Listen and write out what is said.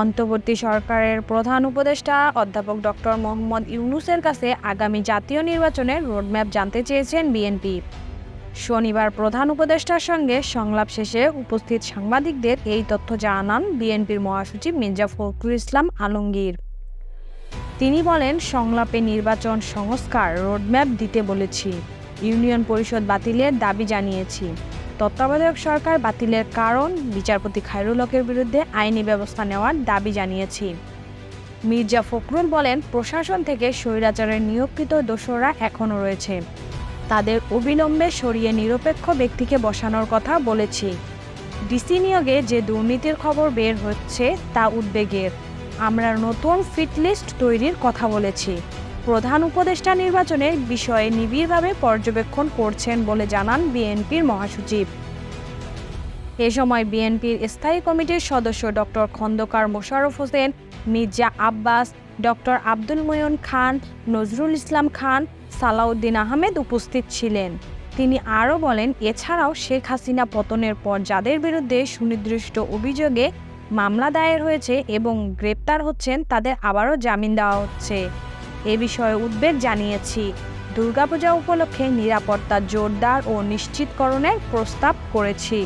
অন্তর্বর্তী সরকারের প্রধান উপদেষ্টা অধ্যাপক ডক্টর মোহাম্মদ ইউনুসের কাছে আগামী জাতীয় নির্বাচনের রোডম্যাপ জানতে চেয়েছেন বিএনপি। শনিবার প্রধান উপদেষ্টার সঙ্গে সংলাপ শেষে উপস্থিত সাংবাদিকদের এই তথ্য জানান বিএনপির মহাসচিব মির্জা ফখরুল ইসলাম আলমগীর। তিনি বলেন, সংলাপে নির্বাচন সংস্কার, রোডম্যাপ দিতে বলেছি, ইউনিয়ন পরিষদ বাতিলের দাবি জানিয়েছি। তত্ত্বাবধায়ক সরকার বাতিলের কারণ বিচারপতি খায়রুল হকের বিরুদ্ধে আইনি ব্যবস্থা নেওয়ার দাবি জানিয়েছি। মির্জা ফখরুল বলেন, প্রশাসন থেকে স্বৈরাচারের নিয়োগকৃত দোষরা এখনও রয়েছে। তাদের অবিলম্বে সরিয়ে নিরপেক্ষ ব্যক্তিকে বসানোর কথা বলেছি। ডিসি নিয়োগে যে দুর্নীতির খবর বের হচ্ছে তা উদ্বেগের। আমরা নতুন ফিটলিস্ট তৈরির কথা বলেছি। প্রধান উপদেষ্টা নির্বাচনের বিষয়ে নিবিড়ভাবে পর্যবেক্ষণ করছেন বলে জানান বিএনপির মহাসচিব। এ সময় বিএনপির স্থায়ী কমিটির সদস্য ডক্টর খন্দকার মোশাররফ হোসেন, মির্জা আব্বাস, ডক্টর আব্দুল ময়ন খান, নজরুল ইসলাম খান, সালাউদ্দিন আহমেদ উপস্থিত ছিলেন। তিনি আরও বলেন, এছাড়াও শেখ হাসিনা পতনের পর যাদের বিরুদ্ধে সুনির্দিষ্ট অভিযোগে মামলা দায়ের হয়েছে এবং গ্রেপ্তার হচ্ছেন, তাদের আবারও জামিন দেওয়া হচ্ছে। এ বিষয়ে উদ্বেগ জানিয়েছি। দুর্গাপূজা উপলক্ষে নিরাপত্তা জোরদার ও নিশ্চিতকরণের প্রস্তাব করেছি।